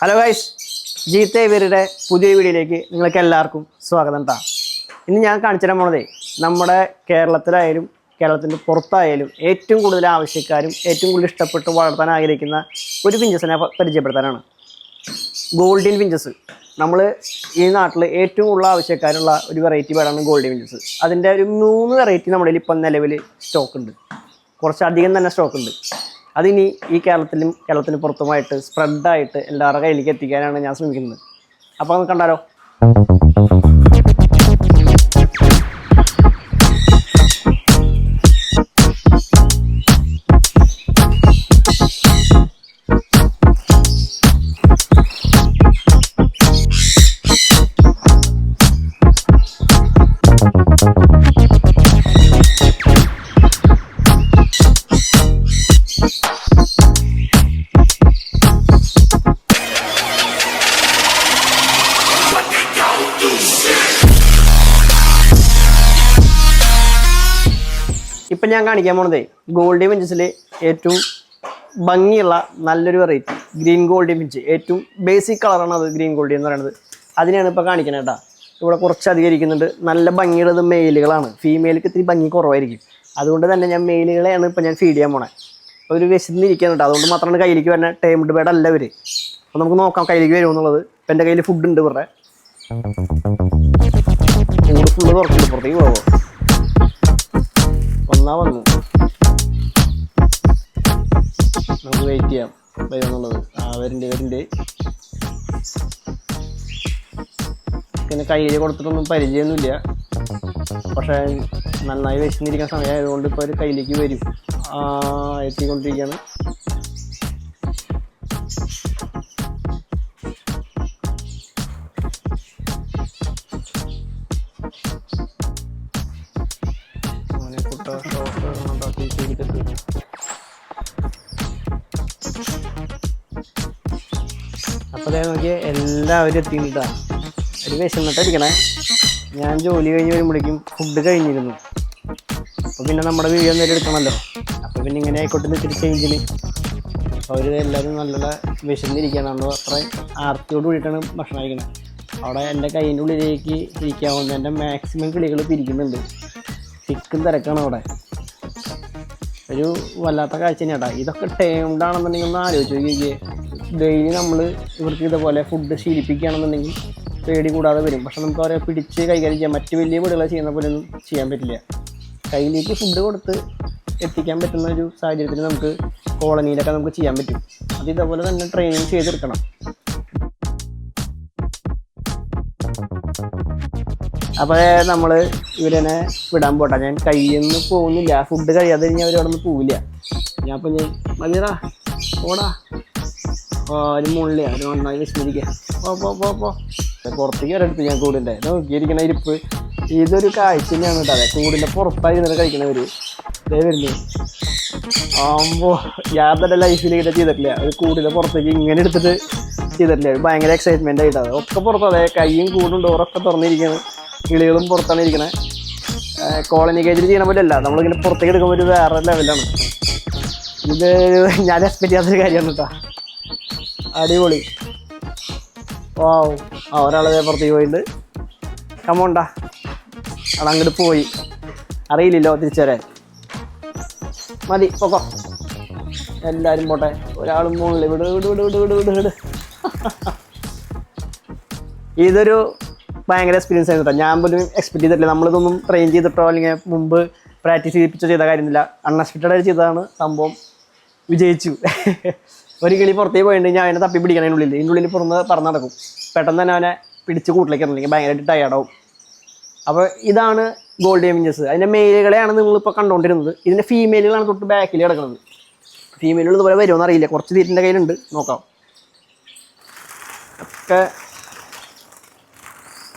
Hello guys ജീത്തെ ഇവരുടെ പുതിയ വീഡിയോയിലേക്ക് നിങ്ങൾക്ക് എല്ലാവർക്കും സ്വാഗതം താ ഇന്ന് ഞാൻ കാണിച്ചു തരാൻ പോണതേ നമ്മുടെ കേരളത്തിലായാലും കേരളത്തിന്റെ പുറത്തായാലും ഏറ്റവും കൂടുതൽ ആവശ്യക്കാരും ഏറ്റവും കൂടുതൽ ഇഷ്ടപ്പെട്ട് വളർത്താൻ ആഗ്രഹിക്കുന്ന ഒരു പിഞ്ചസിനെ പരിചയപ്പെടുത്താനാണ്. ഗോൾഡിൻ പിഞ്ചസ് നമ്മൾ ഈ നാട്ടിൽ ഏറ്റവും കൂടുതൽ ആവശ്യക്കാരുള്ള ഒരു വെറൈറ്റി പേരാണ് ഗോൾഡിൻ പിഞ്ചസ് അതിന്റെ ഒരു മൂന്ന് വെറൈറ്റി നമ്മുടെ ഇപ്പം നിലവിൽ സ്റ്റോക്ക് ഉണ്ട്. കുറച്ചധികം തന്നെ സ്റ്റോക്ക് ഉണ്ട്. അതിനി ഈ കേരളത്തിലും കേരളത്തിന് പുറത്തുമായിട്ട് സ്പ്രെഡായിട്ട് എല്ലാവരുടെ കയ്യിലേക്ക് എത്തിക്കാനാണ് ഞാൻ ശ്രമിക്കുന്നത്. അപ്പോൾ നമുക്ക് കണ്ടാലോ? ഇപ്പം ഞാൻ കാണിക്കാൻ പോണതേ ഗോൾഡ് പിഞ്ചസിൽ ഏറ്റവും ഭംഗിയുള്ള നല്ലൊരു വെറൈറ്റി ഗ്രീൻ ഗോൾഡ് പിഞ്ച് ഏറ്റവും ബേസിക് കളറാണ് അത് ഗ്രീൻ ഗോൾഡ് എന്ന് പറയുന്നത്. അതിനെയാണ് ഇപ്പോൾ കാണിക്കുന്നത് കേട്ടോ ഇവിടെ കുറച്ച് അധികരിക്കുന്നുണ്ട്. നല്ല ഭംഗിയുള്ളത് മെയിലുകളാണ് ഫീമെയിലേക്ക് ഇത്തിരി ഭംഗി കുറവായിരിക്കും. അതുകൊണ്ട് തന്നെ ഞാൻ മെയിലുകളെയാണ് ഇപ്പോൾ ഞാൻ ഫീഡ് ചെയ്യാൻ പോണേ. അപ്പോൾ ഒരു വിശന്നിരിക്കുകയാണ് കേട്ടോ അതുകൊണ്ട് മാത്രമാണ് കയ്യിലേക്ക് വരുന്ന ടൈംഡ് ബേഡ് അല്ല ഇവർ അപ്പോൾ നമുക്ക് നോക്കാം കയ്യിലേക്ക് വരുമോ എന്നുള്ളത്. ഇപ്പം എന്റെ കയ്യിൽ ഫുഡ് ഉണ്ട് ഇവരുടെ. ഫുഡ് ഫുള്ള് തുറക്കുന്നുണ്ട്. പുറത്തേക്ക് പോകാമോ വന്നാ വന്നു നമുക്ക് വെയിറ്റ് ചെയ്യാം. വരുന്നുള്ളത്. ആ വരുന്നുണ്ട് വരുന്നുണ്ട് പിന്നെ കയ്യിൽ കൊടുത്തിട്ടൊന്നും പരിചയമൊന്നുമില്ല പക്ഷേ നന്നായി വിശന്നിരിക്കുന്ന സമയമായതുകൊണ്ട് ഇപ്പോൾ ഒരു കയ്യിലേക്ക് വരും. എത്തിക്കൊണ്ടിരിക്കുകയാണ്. അതേ നോക്കിയ എല്ലാവരും എത്തിയിട്ടാ. ഒരു വിശന്നിട്ടിരിക്കണേ ഞാൻ ജോലി കഴിഞ്ഞ് വരുമ്പോഴേക്കും ഫുഡ് കഴിഞ്ഞിരുന്നു. അപ്പോൾ പിന്നെ നമ്മുടെ വീഡിയോ നേരെ എടുക്കണമല്ലോ. അപ്പോൾ പിന്നെ ഇങ്ങനെ ആയിക്കോട്ടെ ഇത്തിരി ചേഞ്ചിന് അപ്പോൾ അവർ എല്ലാവരും നല്ല വിശന്നിരിക്കുകയാണ്. നമ്മൾ അത്ര ആർത്തിയോട് കൂടിയിട്ടാണ് ഭക്ഷണം കഴിക്കുന്നത് അവിടെ എന്റെ കയ്യിന്റെ ഉള്ളിലേക്ക് ഇരിക്കാവുന്ന എന്റെ മാക്സിമം കിളികൾ പിരിക്കുന്നുണ്ട്. തിക്കും തിരക്കാണ് അവിടെ. ഒരു വല്ലാത്ത കാഴ്ച തന്നെയാട്ടാ ഇതൊക്കെ ടേംഡ് ആണെന്നുണ്ടെങ്കിൽ ഒന്ന് ആലോചിച്ച് നോക്കിയേ ഡെയിലി നമ്മൾ ഇവർക്ക് ഇതേപോലെ ഫുഡ് ശീലിപ്പിക്കുകയാണെന്നുണ്ടെങ്കിൽ പേടി കൂടാതെ വരും. പക്ഷെ നമുക്ക് അവരെ പിടിച്ച് കൈകാര്യം ചെയ്യാം. മറ്റ് വലിയ വീടുകളെ ചെയ്യുന്ന പോലെ ഒന്നും ചെയ്യാൻ പറ്റില്ല. കയ്യിലേക്ക് ഫുഡ് കൊടുത്ത് എത്തിക്കാൻ പറ്റുന്ന ഒരു സാഹചര്യത്തിൽ നമുക്ക് കോളനിയിലൊക്കെ നമുക്ക് ചെയ്യാൻ പറ്റും. അത് ഇതേപോലെ തന്നെ ട്രെയിനിങ് ചെയ്തെടുക്കണം. അപ്പോൾ നമ്മൾ ഇവരെന്നെ വിടാൻ പോട്ടെ. ഞാൻ കയ്യിൽ പോകുന്നില്ല. ഫുഡ് കഴിയാതെ കഴിഞ്ഞാൽ അവർ അവിടെ നിന്ന് പോവില്ല. ഞാൻ അപ്പം ഞാൻ മതിയടാ. പോടാ. ആ മുള്ളി ഒരു നന്നായി വിസ്മരിക്കുക പോ പോ പോ പോ പുറത്തേക്ക് ഒരെടുത്ത് ഞാൻ കൂടിന്റെ നോക്കിയിരിക്കണ ഇരിപ്പ്. ഇതൊരു കാഴ്ച തന്നെയാണ് കേട്ടോ. അതെ കൂടിന്റെ പുറത്തായി ഇരുന്നിട്ട് കഴിക്കണവര് ഇതേ വരുന്നു. ആകുമ്പോൾ ഞാൻ തന്നെ ലൈഫിൽ ചെയ്തിട്ടില്ല. ഒരു കൂടിന്റെ പുറത്തേക്ക് ഇങ്ങനെ എടുത്തിട്ട് ചെയ്തിട്ടില്ല. ഭയങ്കര എക്സൈറ്റ്മെന്റ് ആയിട്ടത് ഒക്കെ പുറത്ത്. അതെ കൈയും കൂടും ഡോറൊക്കെ തുറന്നിരിക്കുകയാണ്. കിളികളും പുറത്താണ് ഇരിക്കണേ. കോളനി കേജിൽ ചെയ്യണ പോലെ അല്ല. നമ്മളിങ്ങനെ പുറത്തേക്ക് എടുക്കുമ്പോൾ ഒരു വേറെ ലെവലാണ് ഇത് ഞാൻ എക്സ്പെക്ട് ചെയ്യാത്തൊരു കാര്യമാണ് കേട്ടോ. അടിപൊളി. വാവ്. ആ ഒരാളെ പുറത്തേക്ക് പോയിട്ടുണ്ട് കമോണ്ടാ അവിടെ അങ്ങോട്ട് പോയി. അറിയില്ലല്ലോ തിരിച്ചു മതി പൊക്കോ. എല്ലാവരും പോട്ടെ. ഒരാളും മുകളിൽ. വിട് വിട് വിട് വിട് വിട് വിട്. വിട് ഇതൊരു ഭയങ്കര എക്സ്പീരിയൻസ് ആയിരുന്നു കേട്ടോ ഞാൻ പോലും എക്സ്പെക്ട് ചെയ്തിട്ടില്ല. നമ്മളിതൊന്നും ട്രെയിൻ ചെയ്തിട്ടോ അല്ലെങ്കിൽ മുമ്പ് പ്രാക്ടീസ് ചെയ്യിപ്പിച്ചോ ചെയ്ത കാര്യമൊന്നുമില്ല. അൺഎക്സ്പെക്റ്റഡ് ആയിട്ട് ചെയ്തതാണ് സംഭവം. വിജയിച്ചു. ഒരു കിളി പുറത്തേക്ക് പോയിട്ട് ഞാൻ അതിനെ തപ്പി പിടിക്കണം അതിനുള്ളിൽ ഇതിന്റെ ഉള്ളിൽ പുറന്ന് പറന്ന് നടക്കും. പെട്ടെന്ന് തന്നെ അവനെ പിടിച്ച് കൂട്ടിലേക്ക് ഇറങ്ങില്ലെങ്കിൽ ഭയങ്കരമായിട്ട് ടയർഡാവും അപ്പോൾ ഇതാണ് ഗോൾഡ് എമിഞ്ചസ് അതിന്റെ മെയിലുകളെയാണ് നിങ്ങളിപ്പോൾ കണ്ടുകൊണ്ടിരുന്നത് ഇതിന്റെ ഫീമെയിലുകളാണ് തൊട്ട് ബാക്കിൽ കിടക്കുന്നത്. ഫീമെയിലുകൾ ഇതുപോലെ വരുമോ എന്നറിയില്ല. കുറച്ച് തീറ്റിന്റെ കയ്യിലുണ്ട്. നോക്കാം. ഒക്കെ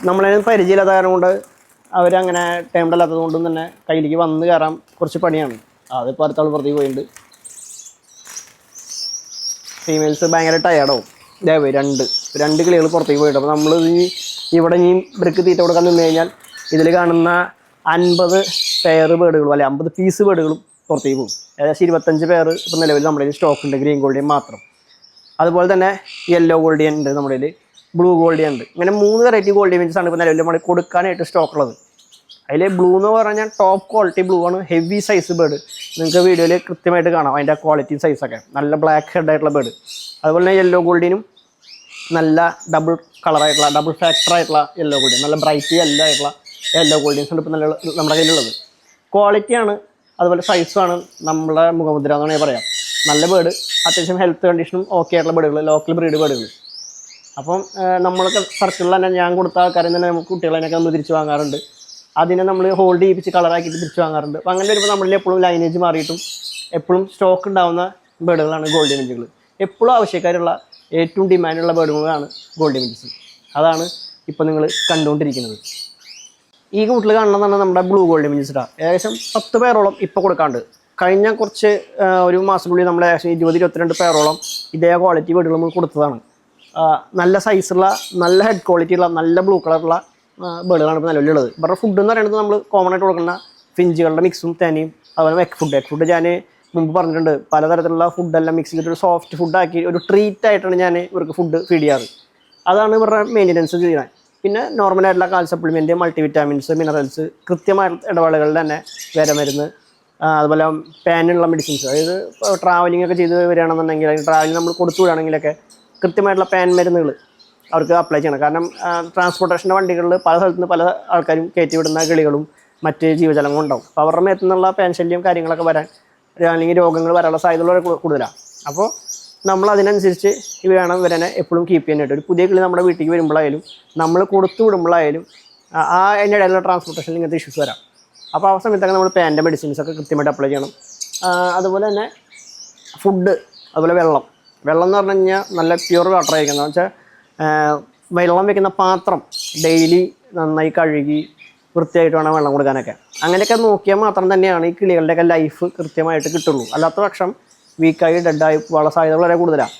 നമ്മളതിന് പരിചയമില്ലാത്ത കാരണം കൊണ്ട് അവരങ്ങനെ ടൈംഡ് അല്ലാത്തത് കൊണ്ടും തന്നെ കയ്യിലേക്ക് വന്ന് കയറാൻ കുറച്ച് പണിയാണ്. അതിപ്പോൾ അടുത്താൾ പുറത്തേക്ക് പോയിട്ടുണ്ട്. ഫീമെയിൽസ് ഭയങ്കര ടയർഡാവും ഇതേ രണ്ട്. രണ്ട് കിളികൾ പുറത്തേക്ക് പോയിട്ട് അപ്പോൾ നമ്മൾ ഈ ഇവിടെ ഇനി ബ്രിക്ക് തീറ്റ കൊടുക്കാൻ നിന്ന് കഴിഞ്ഞാൽ ഇതിൽ കാണുന്ന അൻപത് പെയർ ബേഡുകളും അല്ലെ അമ്പത് പീസ് ബേഡുകളും പുറത്തേക്ക് പോകും. ഏകദേശം ഇരുപത്തഞ്ച് പേർ ഇപ്പം നിലവിൽ നമ്മുടെ സ്റ്റോക്ക് ഉണ്ട് ഗ്രീൻ ഗോൾഡിയൻ മാത്രം. അതുപോലെ തന്നെ യെല്ലോ ഗോൾഡിയൻ ഉണ്ട് നമ്മുടെ ബ്ലൂ ഗോൾഡിയൻ ഉണ്ട്. ഇങ്ങനെ മൂന്ന് വെറൈറ്റി ഗോൾഡിയൻ മീൻസ് ആണ് ഇപ്പോൾ നിലവിൽ നമ്മൾ കൊടുക്കാനായിട്ട് സ്റ്റോക്ക് ഉള്ളത്. അതിൽ ബ്ലൂ എന്ന് പറഞ്ഞാൽ ടോപ്പ് ക്വാളിറ്റി ബ്ലൂ ആണ്. ഹെവി സൈസ് ബേഡ് നിങ്ങൾക്ക് വീഡിയോയിൽ കൃത്യമായിട്ട് കാണാം. അതിന്റെ ക്വാളിറ്റി സൈസൊക്കെ നല്ല ബ്ലാക്ക് ഹെഡ് ആയിട്ടുള്ള ബേഡ് അതുപോലെ തന്നെ യെല്ലോ ഗോൾഡിനും നല്ല ഡബിൾ കളറായിട്ടുള്ള ഡബിൾ ഫാക്ടർ ആയിട്ടുള്ള യെല്ലോ ഗോൾഡിയൻ നല്ല ബ്രൈറ്റ് യെല്ലോ ആയിട്ടുള്ള യെല്ലോ ഗോൾഡിയൻസ് ഉണ്ട് ഇപ്പോൾ നല്ല നമ്മുടെ കയ്യിലുള്ളത്. ക്വാളിറ്റിയാണ് അതുപോലെ സൈസുമാണ് നമ്മളെ മുഖമുദ്ര എന്ന് വേണമെങ്കിൽ പറയാം. നല്ല ബേഡ് അത്യാവശ്യം ഹെൽത്ത് കണ്ടീഷനും ഓക്കെ ആയിട്ടുള്ള ബേഡുകൾ ലോക്കൽ ബ്രീഡ് ബേഡുകൾ അപ്പം നമ്മളൊക്കെ സർക്കിളിൽ തന്നെ ഞാൻ കൊടുത്ത ആൾക്കാരെ തന്നെ നമുക്ക് കുട്ടികളതിനൊക്കെ നമ്മൾ തിരിച്ച് വാങ്ങാറുണ്ട്. അതിനെ നമ്മൾ ഹോൾഡ് ചെയ്യിപ്പിച്ച് കളറാക്കിയിട്ട് തിരിച്ച് വാങ്ങാറുണ്ട്. അപ്പം അങ്ങനെ വരുമ്പോൾ നമ്മളിൽ എപ്പോഴും ലൈനേജ് മാറിയിട്ടും എപ്പോഴും സ്റ്റോക്ക് ഉണ്ടാവുന്ന ബേഡുകളാണ് ഗോൾഡ് ഇമേജുകൾ എപ്പോഴും ആവശ്യക്കാരുള്ള ഏറ്റവും ഡിമാൻഡുള്ള ബേഡുകളാണ് ഗോൾഡ് ഇമേജസ് അതാണ് ഇപ്പോൾ നിങ്ങൾ കണ്ടുകൊണ്ടിരിക്കുന്നത് ഈ കൂട്ടിൽ കാണുന്നതാണ് നമ്മുടെ ബ്ലൂ ഗോൾഡ് ഇമേജസ് ഏകദേശം പത്ത് പേരോളം ഇപ്പോൾ കൊടുക്കാണ്ട്. കഴിഞ്ഞ കുറച്ച് ഒരു മാസത്തിനുള്ളിൽ നമ്മൾ ഏകദേശം ഇരുപത് ഇരുപത്തിരണ്ട് പേരോളം ഇതേ ക്വാളിറ്റി വീടുകൾ നമ്മൾ കൊടുത്തതാണ്. നല്ല സൈസുള്ള നല്ല ഹെഡ് ക്വാളിറ്റി ഉള്ള നല്ല ബ്ലൂ കളറുള്ള ബേർഡുകളാണ് ഇപ്പോൾ നിലവിലുള്ളത് ഇവരുടെ ഫുഡ് എന്ന് പറയുന്നത് നമ്മൾ കോമൺ ആയിട്ട് കൊടുക്കുന്ന ഫിഞ്ചുകളുടെ മിക്സും തേനയും അതുപോലെ എഗ് ഫുഡ് എഗ് ഫുഡ് ഞാൻ മുമ്പ് പറഞ്ഞിട്ടുണ്ട്. പലതരത്തിലുള്ള ഫുഡെല്ലാം മിക്സ് ചെയ്തിട്ട് ഒരു സോഫ്റ്റ് ഫുഡാക്കി ഒരു ട്രീറ്റ് ആയിട്ടാണ് ഞാൻ ഇവർക്ക് ഫുഡ് ഫീഡ് ചെയ്യാറ്. അതാണ് ഇവരുടെ മെയിന്റനൻസ് ചെയ്യുന്നത്. പിന്നെ നോർമലായിട്ടുള്ള കാൽ സപ്ലിമെന്റ് മൾട്ടി വിറ്റാമിൻസ് മിനറൽസ് കൃത്യമായ ഇടവേളകളിൽ തന്നെ വിര മരുന്ന് അതുപോലെ പാനുള്ള മെഡിസിൻസ് അതായത് ട്രാവലിംഗ് ഒക്കെ ചെയ്ത് വരികയാണെന്നുണ്ടെങ്കിൽ ട്രാവലിംഗ് നമ്മൾ കൊടുത്തു വിടുകയാണെങ്കിലൊക്കെ കൃത്യമായിട്ടുള്ള പാൻ മരുന്നുകൾ അവർക്ക് അപ്ലൈ ചെയ്യണം. കാരണം ട്രാൻസ്പോർട്ടേഷന്റെ വണ്ടികളിൽ പല സ്ഥലത്തുനിന്ന് പല ആൾക്കാരും കയറ്റി വിടുന്ന കിളികളും മറ്റ് ജീവജലങ്ങളും ഉണ്ടാവും. അപ്പോൾ അവരുടെ മേത്തു നിന്നുള്ള കാര്യങ്ങളൊക്കെ വരാൻ അല്ലെങ്കിൽ രോഗങ്ങൾ വരാനുള്ള സാധ്യത വളരെ കൂടുതലാണ്. അപ്പോൾ നമ്മൾ അതിനനുസരിച്ച് വേണം ഇവരെ എപ്പോഴും കീപ്പ് ചെയ്യാനായിട്ട്. ഒരു പുതിയ കിളി നമ്മുടെ വീട്ടിലേക്ക് വരുമ്പോഴായാലും നമ്മൾ കൊടുത്തു വിടുമ്പോഴായാലും ആ- ആ അതിന്റെ ഇടയിലുള്ള ട്രാൻസ്പോർട്ടേഷനിൽ ഇങ്ങനത്തെ ഇഷ്യൂസ് വരാം. അപ്പോൾ ആ സമയത്തൊക്കെ നമ്മൾ പാന്റെ മെഡിസിൻസൊക്കെ കൃത്യമായിട്ട് അപ്ലൈ ചെയ്യണം. അതുപോലെ തന്നെ ഫുഡ് അതുപോലെ വെള്ളം. വെള്ളം എന്ന് പറഞ്ഞു കഴിഞ്ഞാൽ നല്ല പ്യൂർ വാട്ടർ ആയിരിക്കണം എന്ന് വെച്ചാൽ വെള്ളം വെക്കുന്ന പാത്രം ഡെയിലി നന്നായി കഴുകി വൃത്തിയായിട്ട് വേണം വെള്ളം കൊടുക്കാനൊക്കെ. അങ്ങനെയൊക്കെ നോക്കിയാൽ മാത്രം തന്നെയാണ് ഈ കിളികളുടെയൊക്കെ ലൈഫ് കൃത്യമായിട്ട് കിട്ടുള്ളൂ. അല്ലാത്ത പക്ഷം വീക്കായി ഡെഡായി പോകാനുള്ള സാധ്യത വളരെ കൂടുതലാണ്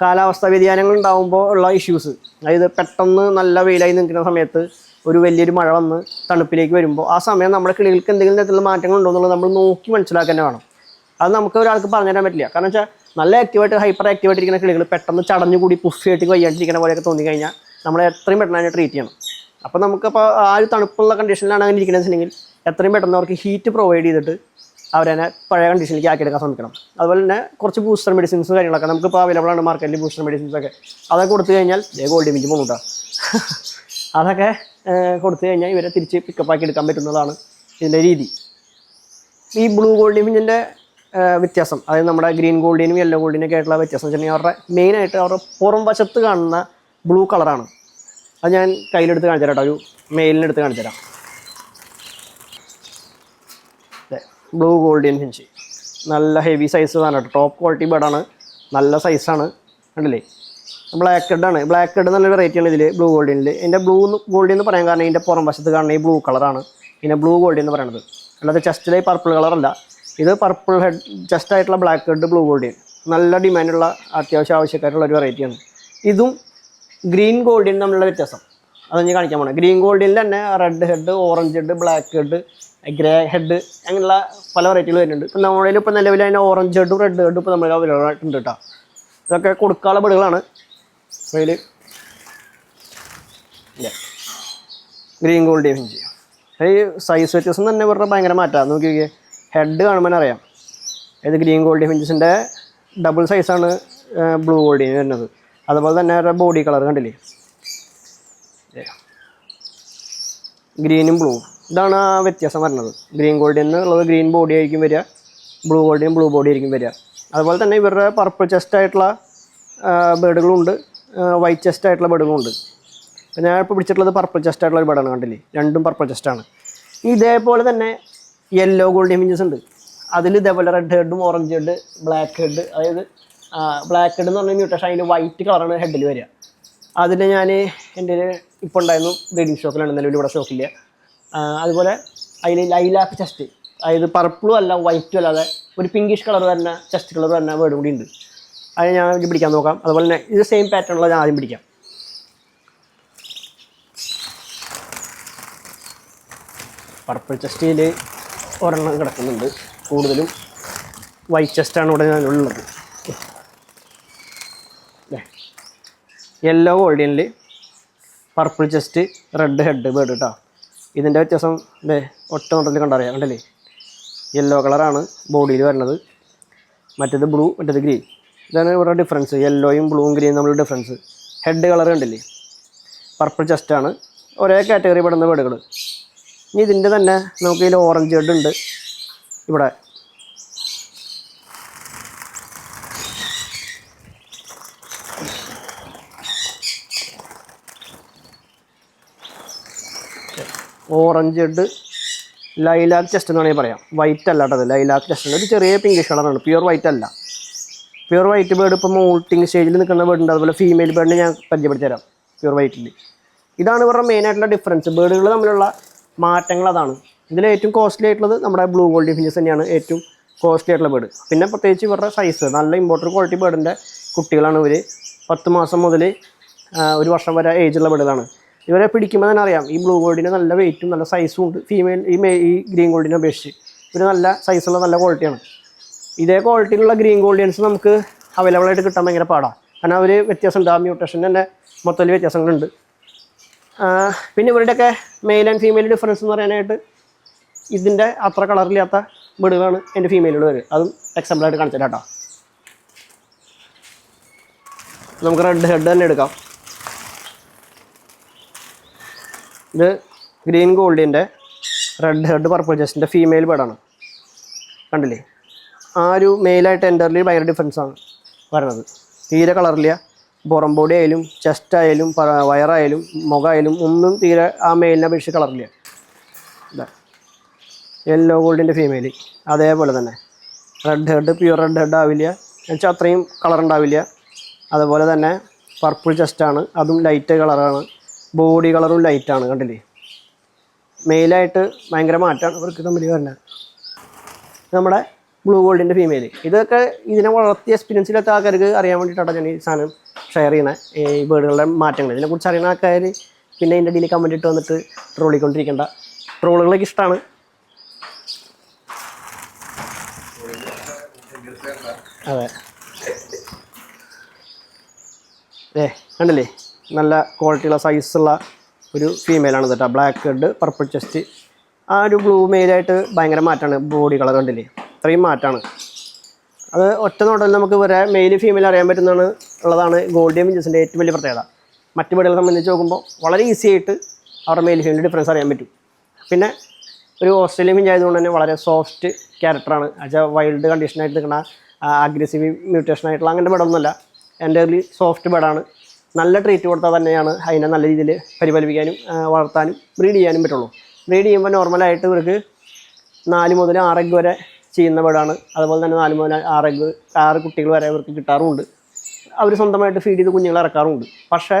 കാലാവസ്ഥ വ്യതിയാനങ്ങൾ ഉണ്ടാകുമ്പോൾ ഉള്ള ഇഷ്യൂസ് അതായത് പെട്ടെന്ന് നല്ല വെയിലായി നിൽക്കുന്ന സമയത്ത് ഒരു വലിയൊരു മഴ വന്ന് തണുപ്പിലേക്ക് വരുമ്പോൾ ആ സമയം നമ്മുടെ കിളികൾക്ക് എന്തെങ്കിലും തരത്തിലുള്ള മാറ്റങ്ങൾ ഉണ്ടോ എന്നുള്ളത് നമ്മൾ നോക്കി മനസ്സിലാക്കാൻ വേണം. അത് നമുക്ക് ഒരാൾക്ക് പറഞ്ഞു തരാൻ പറ്റില്ല. കാരണം വെച്ചാൽ നല്ല ആക്റ്റീവായിട്ട് ഹൈപ്പർ ആക്റ്റീവായിട്ട് ഇരിക്കുന്ന കിളികൾ പെട്ടെന്ന് ചടഞ്ഞു കൂടി പുഫിയായിട്ട് വയ്യാണ്ടിരിക്കുന്ന പോലെയൊക്കെ തോന്നി കഴിഞ്ഞാൽ നമ്മൾ എത്രയും പെട്ടെന്ന് അതിനെ ട്രീറ്റ് ചെയ്യണം. അപ്പോൾ നമുക്കപ്പോൾ ആ ഒരു തണുപ്പുള്ള കണ്ടീഷനിലാണ് അങ്ങനെ ഇരിക്കുന്നത് വെച്ചിട്ടുണ്ടെങ്കിൽ എത്രയും പെട്ടെന്ന് അവർക്ക് ഹീറ്റ് പ്രൊവൈഡ് ചെയ്തിട്ട് അവരെ പഴയ കണ്ടീഷനിലേക്ക് ആക്കിയെടുക്കാൻ ശ്രമിക്കണം. അതുപോലെ തന്നെ കുറച്ച് ബൂസ്റ്റർ മെഡിസിൻസ് കാര്യങ്ങളൊക്കെ നമുക്കിപ്പോൾ അവൈലബിൾ ആണ് മാർക്കറ്റിൽ ബൂസ്റ്റർ മെഡിസിൻസ് ഒക്കെ. അതൊക്കെ കൊടുത്തു കഴിഞ്ഞാൽ ഗോൾഡ് മിഞ്ച് പോകുന്നുണ്ടോ അതൊക്കെ കൊടുത്തു കഴിഞ്ഞാൽ ഇവരെ തിരിച്ച് പിക്കപ്പ് ആക്കി എടുക്കാൻ പറ്റുന്നതാണ് ഇതിന്റെ രീതി. ഈ ബ്ലൂ ഗോൾഡ് ഫിഞ്ചിന്റെ വ്യത്യാസം. അതായത് നമ്മുടെ ഗ്രീൻ ഗോൾഡിനും യെല്ലോ ഗോൾഡിനും ഒക്കെ ആയിട്ടുള്ള വ്യത്യാസം വെച്ചിട്ടുണ്ടെങ്കിൽ അവരുടെ മെയിനായിട്ട് അവരുടെ പുറം വശത്ത് കാണുന്ന ബ്ലൂ കളറാണ് അത് ഞാൻ കയ്യിലെടുത്ത് കാണിച്ചു തരാം ഒരു മെയിലിനെടുത്ത് കാണിച്ചു തരാം. ബ്ലൂ ഗോൾഡിയൻ ഫിഞ്ച് നല്ല ഹെവി സൈസ് ആണ് കേട്ടോ. ടോപ്പ് ക്വാളിറ്റി ബേഡാണ് നല്ല സൈസാണ് കണ്ടില്ലേ? ബ്ലാക്ക് ആണ്. ബ്ലാക്ക് ഹെഡ് നല്ല വെറൈറ്റി ആണ് ഇതിൽ ബ്ലൂ ഗോൾഡിയനിൽ ഇതിന്റെ ബ്ലൂ ഗോൾഡിയൻ എന്ന് പറയാൻ കാരണം ഇതിന്റെ പുറം വശത്ത് കാണുന്ന ഈ ബ്ലൂ കളറാണ് പിന്നെ ബ്ലൂ ഗോൾഡി എന്ന് പറയുന്നത് അല്ലാതെ ചെസ്റ്റിലെ പർപ്പിൾ കളറല്ല ഇത് പർപ്പിൾ ഹെഡ് ജസ്റ്റ് ആയിട്ടുള്ള ബ്ലാക്ക് ഹെഡ് ബ്ലൂ ഗോൾഡിയൻ നല്ല ഡിമാൻഡുള്ള അത്യാവശ്യം ആവശ്യക്കാരുള്ള ഒരു വെറൈറ്റിയാണ് ഇതും ഗ്രീൻ ഗോൾഡിയൻ തമ്മിലുള്ള വ്യത്യാസം. അത് ഞാൻ കാണിക്കാൻ പോണേ. ഗ്രീൻ ഗോൾഡിൽ തന്നെ red head orange head black head grey head അങ്ങനെയുള്ള പല വെറൈറ്റികൾ വരുന്നുണ്ട്. ഇപ്പം നമ്മുടെ ഇപ്പോൾ നിലവിൽ അതിന്റെ ഓറഞ്ച് ഹെഡും റെഡ് ഹെഡും ഇപ്പോൾ നമ്മൾ അവൈലബിളായിട്ടുണ്ട് കേട്ടോ. ഇതൊക്കെ കൊടുക്കാനുള്ള ബിടുകളാണ് അതിൽ ഗ്രീൻ ഗോൾഡിയൻ ഫിഞ്ച് ഈ സൈസ് വ്യത്യാസം തന്നെ ഇവരുടെ ഭയങ്കര മാറ്റമാണ് നോക്കി നോക്കിയേ ഹെഡ് കാണുമ്പോൾ അറിയാം. ഇത് ഗ്രീൻ ഗോൾഡി ഫിഞ്ചസിന്റെ ഡബിൾ സൈസാണ് ബ്ലൂ ഗോൾഡിന് വരുന്നത്. അതുപോലെ തന്നെ അവരുടെ ബോഡി കളർ കണ്ടില്ലേ? ഗ്രീനും ബ്ലൂ ഇതാണ് ആ വ്യത്യാസം വരുന്നത്. ഗ്രീൻ ഗോൾഡിൽ നിന്ന് ഉള്ളത് ഗ്രീൻ ബോഡി ആയിരിക്കും വരിക ബ്ലൂ ഗോൾഡിന് ബ്ലൂ ബോഡി ആയിരിക്കും വരിക. അതുപോലെ തന്നെ ഇവരുടെ പർപ്പിൾ ചെസ്റ്റ് ആയിട്ടുള്ള ബേഡുകളുണ്ട് വൈറ്റ് ചെസ്റ്റ് ആയിട്ടുള്ള ബേഡുകളുണ്ട് ഞാൻ ഇപ്പോൾ പിടിച്ചിട്ടുള്ളത് പർപ്പിൾ ചെസ്റ്റ് ആയിട്ടുള്ള ഒരു ബേഡാണ് കണ്ടില്ലേ? രണ്ടും പർപ്പിൾ ചെസ്റ്റാണ് ഇതേപോലെ തന്നെ യെല്ലോ ഗോൾഡ് ഇമേജസ് ഉണ്ട്. അതിൽ ഇതേപോലെ റെഡ് ഹെഡും ഓറഞ്ച് ഹെഡ് ബ്ലാക്ക് ഹെഡ് അതായത് ബ്ലാക്ക് ഹെഡ് എന്ന് പറഞ്ഞ മ്യൂട്ടേഷൻ അതിൽ വൈറ്റ് കളറാണ് ഹെഡിൽ വരിക. അതിൽ ഞാൻ എന്റെ ഇപ്പോൾ ഉണ്ടായിരുന്നു ബ്രീഡിംഗ് സ്റ്റോക്കിലാണ് നിലവിൽ ഇവിടെ സ്റ്റോക്കില്ല ആ, അതുപോലെ അതിൽ ലൈലാക്ക് ചെസ്റ്റ് അതായത് പർപ്പിളും അല്ല വൈറ്റും അല്ലാതെ ഒരു പിങ്കിഷ് കളർ വരുന്ന ചെസ്റ്റ് കളർ വരുന്ന വേർഡ് കൂടി ഉണ്ട്. അത് ഞാൻ പിടിക്കാൻ നോക്കാം. അതുപോലെ തന്നെ ഇത് സെയിം പാറ്റേണുള്ള ഞാൻ ആദ്യം പിടിക്കാം. പർപ്പിൾ ചെസ്റ്റിൽ ഒരെണ്ണം കിടക്കുന്നുണ്ട്. കൂടുതലും വൈറ്റ് ചെസ്റ്റാണ് ഇവിടെ ഞാനുള്ളത് yellow ഗോൾഡിയനിൽ purple chest red head bird കേട്ടോ ഇതിന്റെ വ്യത്യാസം ഇതേ ഒറ്റ നോട്ടത്തിൽ കണ്ടറിയാം കണ്ടല്ലേ? യെല്ലോ കളറാണ് ബോഡിയിൽ വരുന്നത്. മറ്റേത് ബ്ലൂ മറ്റേത് ഗ്രീൻ ഇതാണ് ഇവിടെ ഡിഫറൻസ് യെല്ലോയും ബ്ലൂവും ഗ്രീനും തമ്മിലുള്ള ഡിഫറൻസ് ഹെഡ് കളർ കണ്ടില്ലേ? പർപ്പിൾ ചെസ്റ്റാണ് ഒരേ കാറ്റഗറി പെടുന്ന ബേർഡുകൾ ഇനി ഇതിന്റെ തന്നെ നമുക്ക് ഇതിൽ ഓറഞ്ച് ഹെഡ് ഉണ്ട്. ഇവിടെ. ഓറഞ്ച് ഹെഡ് ലൈലാക്ക് ചെസ്റ്റ് എന്ന് വേണമെങ്കിൽ പറയാം. വൈറ്റ് അല്ല കേട്ടത് ലൈലാക്ക് ചെസ്റ്റ് ഒരു ചെറിയ പിങ്കിഷ് കളറാണ് പ്യുവർ വൈറ്റ് അല്ല. പ്യുവർ വൈറ്റ് ബേർഡ് ഇപ്പോൾ മോൾട്ടിങ് സ്റ്റേജിൽ നിൽക്കുന്ന ബേർഡ് ഉണ്ട്. അതുപോലെ ഫീമെയിൽ ബേർഡിനെ ഞാൻ പരിചയപ്പെടുത്തി തരാം. പ്യുവർ വൈറ്റിൽ ഇതാണ് ഇവരുടെ മെയിനായിട്ടുള്ള ഡിഫറൻസ് ബേർഡുകൾ തമ്മിലുള്ള മാറ്റങ്ങൾ അതാണ് ഇതിൽ ഏറ്റവും കോസ്റ്റ്ലി ആയിട്ടുള്ളത് നമ്മുടെ ബ്ലൂ ഗോൾഡ് ഫിഞ്ചസ് തന്നെയാണ് ഏറ്റവും കോസ്റ്റ്ലി ആയിട്ടുള്ള ബേഡ് പിന്നെ പ്രത്യേകിച്ച് ഇവരുടെ സൈസ് നല്ല ഇമ്പോർട്ടന്റ് ക്വാളിറ്റി ബേഡിന്റെ കുട്ടികളാണ് ഇവർ പത്ത് മാസം മുതൽ ഒരു വർഷം വരെ ഏജ് ഉള്ള ബേഡുകളാണ് ഇവരെ പിടിക്കുമ്പോൾ തന്നെ അറിയാം ഈ ബ്ലൂ ഗോൾഡിന് നല്ല വെയിറ്റും നല്ല സൈസും ഉണ്ട്. ഫീമെയിൽ ഈ മേ ഈ ഗ്രീൻ ഗോൾഡിനെ അപേക്ഷിച്ച് ഇവർ നല്ല സൈസുള്ള നല്ല ക്വാളിറ്റിയാണ് ഇതേ ക്വാളിറ്റിയിലുള്ള ഗ്രീൻ ഗോൾഡിയൻസ് നമുക്ക് അവൈലബിൾ ആയിട്ട് കിട്ടാൻ ഭയങ്കര പാടാണ് കാരണം അവർ വ്യത്യാസമുണ്ട്. ആ മ്യൂട്ടേഷൻ തന്നെ മൊത്തത്തിൽ വ്യത്യാസങ്ങളുണ്ട്. പിന്നെ ഇവരുടെയൊക്കെ മെയിൽ ആൻഡ് ഫീമെയിൽ ഡിഫറൻസ് എന്ന് പറയാനായിട്ട് ഇതിന്റെ അത്ര കളറില്ലാത്ത ബേഡുകളാണ് എന്റെ ഫീമെയിലുകൾ അതും എക്സാമ്പിളായിട്ട് കാണിച്ചു കേട്ടോ. നമുക്ക് റെഡ് ഹെഡ് തന്നെ എടുക്കാം. ഇത് ഗ്രീൻ ഗോൾഡിന്റെ റെഡ് ഹെഡ് പർപ്പിൾ ജസ്റ്റിന്റെ ഫീമെയിൽ ബേഡാണ് കണ്ടില്ലേ? ആ ഒരു മെയിലായിട്ട് എന്റർലി ഭയങ്കര ഡിഫറൻസാണ് വരണത് തീരെ കളറില്ല പുറം ബോഡി ആയാലും ചെസ്റ്റ് ആയാലും വയറായാലും മുഖമായാലും ഒന്നും തീരെ ആ മെയിലിനെ അപേക്ഷിച്ച് കളറില്ല യെല്ലോ ഗോൾഡിന്റെ ഫീമെയിൽ അതേപോലെ തന്നെ. Red head pure red head ആവില്ല. എന്നുവെച്ചാൽ അത്രയും കളർ ഉണ്ടാവില്ല അതുപോലെ തന്നെ പർപ്പിൾ ചെസ്റ്റാണ് അതും ലൈറ്റ് കളറാണ് ബോഡി കളറും ലൈറ്റാണ് കണ്ടില്ലേ? മെയിലായിട്ട് ഭയങ്കര മാറ്റമാണ് ഇവർക്ക് തമ്മിൽ വരുന്നത്. നമ്മുടെ ബ്ലൂ ഗോൾഡിന്റെ ഫീമെയിൽ ഇതൊക്കെ ഇതിനെ വളർത്തിയ എക്സ്പീരിയൻസ് ഇല്ലാത്ത ആൾക്കാർക്ക് അറിയാൻ വേണ്ടിയിട്ടാണ് ഞാൻ ഈ സാധനം ഷെയർ ചെയ്യുന്ന ഈ ബേർഡുകളുടെ മാറ്റങ്ങൾ. ഇതിനെക്കുറിച്ച് അറിയുന്ന ആൾക്കാർ പിന്നെ എന്റെ ഇടയിൽ കമന്റ് ഇട്ട് വന്നിട്ട് ട്രോളിക്കൊണ്ടിരിക്കേണ്ട ട്രോളുകളൊക്കെ ഇഷ്ടമാണ് അതെ. ഏ കണ്ടില്ലേ? നല്ല ക്വാളിറ്റിയുള്ള സൈസുള്ള ഒരു ഫീമെയിലാണ് കേട്ടോ. ബ്ലാക്ക് ഹെഡ് പർപ്പിൾ ചെസ്റ്റ് ആ ഒരു ബ്ലൂ മെയിലായിട്ട് ഭയങ്കര മാറ്റമാണ് ബോഡി കളർ കണ്ടില്ലേ? അത്രയും മാറ്റമാണ് അത് ഒറ്റ നോട്ടം നമുക്ക് ഇവരെ മെയിൽ ഫീമെയിൽ അറിയാൻ പറ്റുന്നതാണ്. ഉള്ളതാണ് ഗോൾഡ് മിഞ്ചസിന്റെ ഏറ്റവും വലിയ പ്രത്യേകത. മറ്റു വീടുകളെ സംബന്ധിച്ച് നോക്കുമ്പോൾ വളരെ ഈസി ആയിട്ട് അവരുടെ മെയിൽ ഫീൽഡ് ഡിഫറൻസ് അറിയാൻ പറ്റും. പിന്നെ ഒരു ഓസ്ട്രേലിയൻ മിഞ്ച് ആയതുകൊണ്ട് തന്നെ വളരെ സോഫ്റ്റ് ക്യാരക്ടറാണ് അച്ഛാ വൈൽഡ് കണ്ടീഷനായിട്ട് നിൽക്കുന്ന അഗ്രസീവ് മ്യൂട്ടേഷൻ ആയിട്ടുള്ള അങ്ങനത്തെ ബേഡൊന്നുമല്ല എന്റെ ഒരു സോഫ്റ്റ് ബേഡാണ് നല്ല ട്രീറ്റ് കൊടുത്താൽ തന്നെയാണ് അതിനെ നല്ല രീതിയിൽ പരിപാലിപ്പിക്കാനും വളർത്താനും ബ്രീഡ് ചെയ്യാനും പറ്റുള്ളൂ. ബ്രീഡ് ചെയ്യുമ്പോൾ നോർമലായിട്ട് ഇവർക്ക് നാല് മുതൽ ആറ് എഗ് വരെ ചെയ്യുന്ന ബേഡാണ് അതുപോലെ തന്നെ നാല് മുതൽ ആറ് എഗ് ആറ് കുട്ടികൾ വരെ ഇവർക്ക് കിട്ടാറുമുണ്ട്. അവർ സ്വന്തമായിട്ട് ഫീഡ് ചെയ്ത് കുഞ്ഞുങ്ങളെ ഇറക്കാറുണ്ട്. പക്ഷേ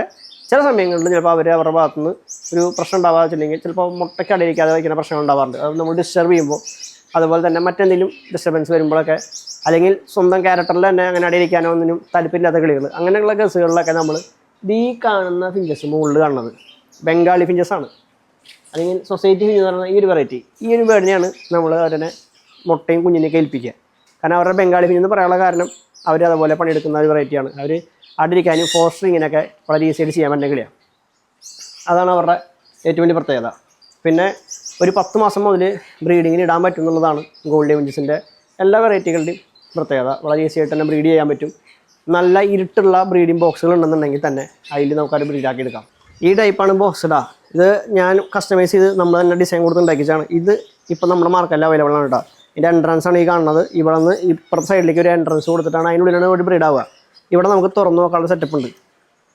ചില സമയങ്ങളിൽ ചിലപ്പോൾ അവർ അവരുടെ ഭാഗത്തുനിന്ന് ഒരു പ്രശ്നം ഉണ്ടാവാതെ ചിലപ്പോൾ മുട്ടയ്ക്ക് അടയിരിക്കാതെ വയ്ക്കുന്ന പ്രശ്നം ഉണ്ടാവാറുണ്ട്. അത് നമ്മൾ ഡിസ്റ്റർബ് ചെയ്യുമ്പോൾ അതുപോലെ തന്നെ മറ്റെന്തെങ്കിലും ഡിസ്റ്റർബൻസ് വരുമ്പോഴൊക്കെ അല്ലെങ്കിൽ സ്വന്തം ക്യാരക്ടറിൽ തന്നെ അങ്ങനെ അടയിരിക്കാനോ ഒന്നിനും താല്പര്യമില്ലാത്ത കളികൾ അങ്ങനെയുള്ള കേസുകളിലൊക്കെ നമ്മൾ ഈ കാണുന്ന ഫിഞ്ചസ് മുകളിൽ കാണുന്നത് ബംഗാളി ഫിഞ്ചസ് ആണ്. അല്ലെങ്കിൽ സൊസൈറ്റി ഫിഞ്ച് പറയുന്ന ഈ ഒരു വെറൈറ്റി ഈ ഒരു ബേഡിനെയാണ് നമ്മൾ അവരെ മുട്ടയും കുഞ്ഞിനെയൊക്കെ ഏൽപ്പിക്കുക. കാരണം അവരുടെ ബംഗാളി ഫിഞ്ച് എന്ന് പറയാനുള്ള കാരണം അവർ അതുപോലെ പണിയെടുക്കുന്ന ഒരു വെറൈറ്റിയാണ് അവർ അടിരിക്കാനും ഫോസ്റ്ററിങ്ങിനൊക്കെ വളരെ ഈസി ആയിട്ട് ചെയ്യാൻ പറ്റുന്ന അതാണ് അവരുടെ ഏറ്റവും വലിയ പ്രത്യേകത. പിന്നെ ഒരു പത്ത് മാസം മുതൽ ബ്രീഡിങ്ങിന് ഇടാൻ പറ്റും എന്നുള്ളതാണ് ഗോൾഡ് വിഞ്ചസിന്റെ എല്ലാ വെറൈറ്റികളുടെയും പ്രത്യേകത. വളരെ ഈസി ആയിട്ട് തന്നെ ബ്രീഡ് ചെയ്യാൻ പറ്റും. നല്ല ഇരുട്ടുള്ള ബ്രീഡിംഗ് ബോക്സുകൾ ഉണ്ടെന്നുണ്ടെങ്കിൽ തന്നെ അതിൽ നമുക്കത് ബ്രീഡാക്കി എടുക്കാം. ഈ ടൈപ്പാണ് ബോക്സ്ഡാ ഇത് ഞാൻ കസ്റ്റമൈസ് ചെയ്ത് നമ്മൾ തന്നെ ഡിസൈൻ കൊടുത്ത് ഉണ്ടാക്കിയതാണ്. ഇത് ഇപ്പം നമ്മുടെ മാർക്കറ്റിൽ അവൈലബിൾ ആണ് കേട്ടോ ഇതിന്റെ എൻട്രൻസ് ആണ് ഈ കാണുന്നത്. ഇവിടെ നിന്ന് ഇപ്പുറത്തെ സൈഡിലേക്ക് ഒരു എൻട്രൻസ് കൊടുത്തിട്ടാണ് അതിനുള്ളിലാണ് ഒരു ബ്രീഡ് ആവുക. ഇവിടെ നമുക്ക് തുറന്നു നോക്കാനുള്ള സെറ്റപ്പ് ഉണ്ട്.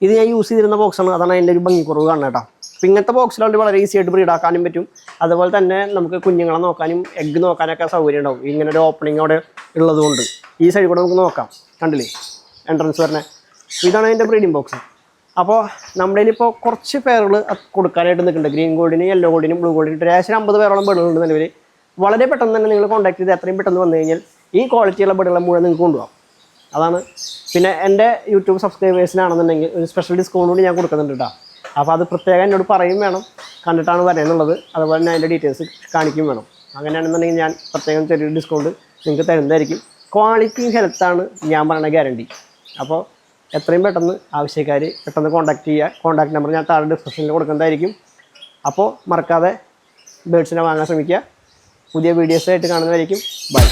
ഇത് ഞാൻ യൂസ് ചെയ്തിരുന്ന ബോക്സാണ് അതാണ് അതിന്റെ ഒരു ഭംഗിക്കുറവ് കാണുന്നത് കേട്ടോ. അപ്പോൾ ഇങ്ങനത്തെ ബോക്സിലാണ് വളരെ ഈസി ആയിട്ട് ബ്രീഡ് ആക്കാനും പറ്റും. അതുപോലെ തന്നെ നമുക്ക് കുഞ്ഞുങ്ങളെ നോക്കാനും എഗ്ഗ് നോക്കാനൊക്കെ സൗകര്യം ഉണ്ടാവും. ഇങ്ങനെ ഒരു ഓപ്പണിംഗ് അവിടെ ഉള്ളതുകൊണ്ട്. ഈ സൈഡിൽ കൂടെ നമുക്ക് നോക്കാം. കണ്ടില്ലേ? എൻട്രൻസ് വരണേ. ഇതാണ് അതിന്റെ ബ്രീഡിംഗ് ബോക്സ് അപ്പോൾ നമ്മുടെ ഇപ്പോൾ കുറച്ച് പേരുകൾ കൊടുക്കാനായിട്ട് നിൽക്കുന്നുണ്ട്. ഗ്രീൻ ഗോൾഡിനും യെല്ലോ ഗോൾഡിനും ബ്ലൂ ഗോൾഡിനും ഏകദേശം അമ്പത് പേരോളം ബേഡുകളുണ്ട് നിലവിൽ വളരെ പെട്ടെന്ന് തന്നെ നിങ്ങൾ കോൺടാക്ട് ചെയ്ത് എത്രയും പെട്ടെന്ന് വന്നു കഴിഞ്ഞാൽ ഈ ക്വാളിറ്റിയുള്ള ബെഡുകളെ മുഴുവൻ നിങ്ങൾക്ക് കൊണ്ടുപോകാം. അതാണ്. പിന്നെ എന്റെ യൂട്യൂബ് സബ്സ്ക്രൈബേഴ്സിനാണെന്നുണ്ടെങ്കിൽ ഒരു സ്പെഷ്യൽ ഡിസ്കൗണ്ട് കൂടി ഞാൻ കൊടുക്കുന്നുണ്ട് കേട്ടോ അപ്പോൾ അത് പ്രത്യേകം എന്നോട് പറയും വേണം. കണ്ടിട്ടാണ് വരാനുള്ളത് അതുപോലെ തന്നെ അതിന്റെ ഡീറ്റെയിൽസ് കാണിക്കും വേണം. അങ്ങനെയാണെന്നുണ്ടെങ്കിൽ ഞാൻ പ്രത്യേകം ചെറിയൊരു ഡിസ്കൗണ്ട് നിങ്ങൾക്ക് തരുന്നതായിരിക്കും. ക്വാളിറ്റിയും ഹെൽത്താണ് ഞാൻ പറയുന്ന ഗ്യാരണ്ടി അപ്പോൾ എത്രയും പെട്ടെന്ന് ആവശ്യക്കാർ പെട്ടെന്ന് കോൺടാക്ട് ചെയ്യുക. കോൺടാക്ട് നമ്പർ ഞാൻ താഴെ ഡിസ്ക്രിപ്ഷനിൽ കൊടുക്കുന്നതായിരിക്കും. അപ്പോൾ മറക്കാതെ ബേഡ്സിനെ വാങ്ങാൻ ശ്രമിക്കുക. പുതിയ വീഡിയോസായിട്ട് കാണുന്നതായിരിക്കും ബൈ